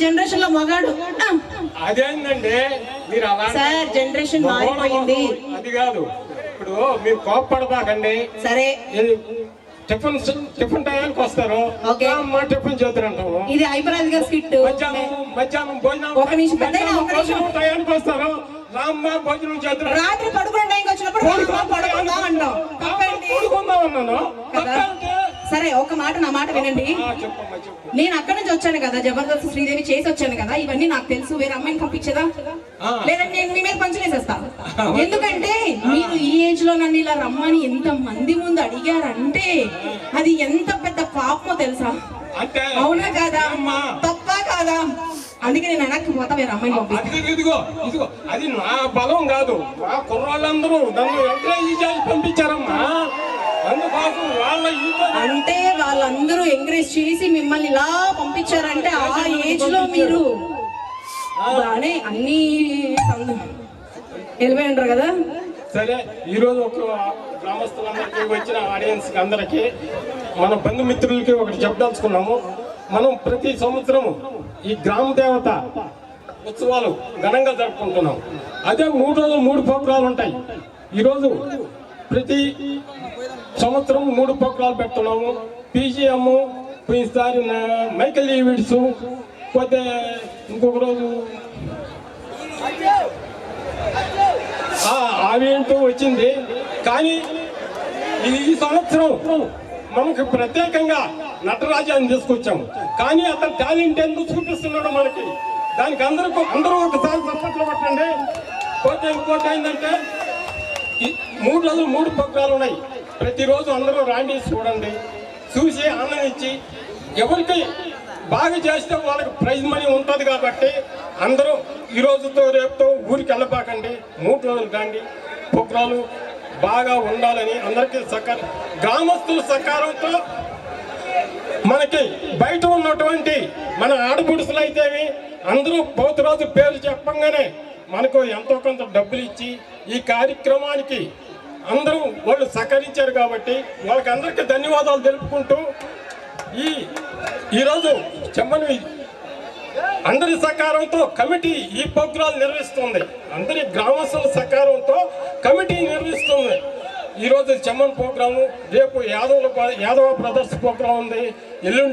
జనరేషన్లో మగాడు ఆ, అదేంటండి మీరు అలా సార్ జనరేషన్ మారిపోయింది. అది కాదు. ఇప్పుడు మీరు కోప్పడబాకండి సరే. టిఫిన్ టిఫిన్ టైంకి వస్తారు. టిఫిన్ చేద్దరంటాము ఇది హైపరాజ్ గారి స్కిట్ మధ్యాహ్నం మధ్యాహ్నం భోజనం ఒక నిమిషం. భోజనం టైంకి వస్తారు. రామ్మ భోజనం చేద్దరు. రాత్రి పడుకునే టైంకి వచ్చినప్పుడు పడుకుందాం పడుకుందాం అంటాం తప్పేంటి? కూడుకుందాం అన్నాను. కదా? సరే ఒక మాట నా మాట వినండి. నేను అక్కడి నుంచి వచ్చాను కదా జబర్దస్త్ శ్రీదేవి చేసి వచ్చాను కదా ఇవన్నీ నాకు తెలుసు వేరే అమ్మాయిని పంపించదా. లేదంటే నేను మీ మీద పంచలేసేస్తా. ఎందుకంటే మీరు ఈ ఏజ్లో నన్ను ఇలా రమ్మని ఎంత మంది ముందు అడిగారంటే అది ఎంత పెద్ద పాపమో తెలుసా? అవునా కాదా. తప్ప కాదా? అందుకే నేను వెనక్కి పోతా వేరే అమ్మాయిని ఇదిగో ఇదిగో అది నా బలం కాదు. కుర్రాళ్ళందరూ నన్ను ఎంకరేజ్ చేసి పంపించారమ్మా. అంటే వాళ్ళందరూ ఎంకరేజ్ చేసి మిమ్మల్ని ఇలా పంపించారంటే ఆ ఏజ్లో మీరు బానే అన్ని వెళ్ళిపోయి ఉంటారు కదా? సరే ఈరోజు ఒక గ్రామస్తులందరికీ వచ్చిన ఆడియన్స్ అందరికీ మన బంధుమిత్రులకి ఒకటి చెప్పదలుచుకున్నాము. మనం ప్రతి సంవత్సరము ఈ గ్రామ దేవత ఉత్సవాలు ఘనంగా జరుపుకుంటున్నాం. అదే మూడు రోజులు మూడు ప్రోగ్రాలు ఉంటాయి. ఈరోజు ప్రతి సంవత్సరం మూడు ప్రోగ్రాలు పెడుతున్నాము. పీజీఎం ఈసారి మైకల్ ఈవిడ్స్ పోతే ఇంకొక రోజు ఆ, అవేంటో వచ్చింది. కానీ ఈ సంవత్సరం మనకు ప్రత్యేకంగా నటరాజాన్ని తీసుకొచ్చాము. కానీ అతని టాలెంట్ ఎందుకు చూపిస్తున్నాడు మనకి? దానికి అందరూ అందరూ ఒకసారి చప్పట్లు పట్టండి పోతే ఇంకోటి ఏంటంటే మూడు రోజులు మూడు పగ్గాలు ఉన్నాయి. ప్రతిరోజు అందరూ రాండి చూడండి. చూసి ఆనందించి ఎవరికి బాగా చేస్తే వాళ్ళకి ప్రైజ్ మనీ ఉంటుంది కాబట్టి అందరూ ఈ రోజుతో రేపుతో ఊరికి వెళ్ళబాకండి మూడు రోజులు కాండి. ప్రోగ్రాలు బాగా ఉండాలని అందరికీ సహకార గ్రామస్తుల సహకారంతో మనకి బయట ఉన్నటువంటి మన ఆడబుడుసులు అయితేవి అందరూ పోతు రోజు పేరు చెప్పంగానే మనకు ఎంతో కొంత డబ్బులు ఇచ్చి ఈ కార్యక్రమానికి అందరూ వాళ్ళు సహకరించారు కాబట్టి వాళ్ళకి అందరికీ ధన్యవాదాలు తెలుపుకుంటూ ఈ ఈరోజు చెమ్మని అందరి సహకారంతో కమిటీ ఈ ప్రోగ్రాం నిర్వహిస్తుంది. అందరి గ్రామస్తుల సహకారంతో కమిటీ నిర్వహిస్తుంది. ఈరోజు చెమ్మన్ ప్రోగ్రాము రేపు యాదవ యాదవ బ్రదర్స్ ప్రోగ్రాం ఉంది. ఎల్లుండి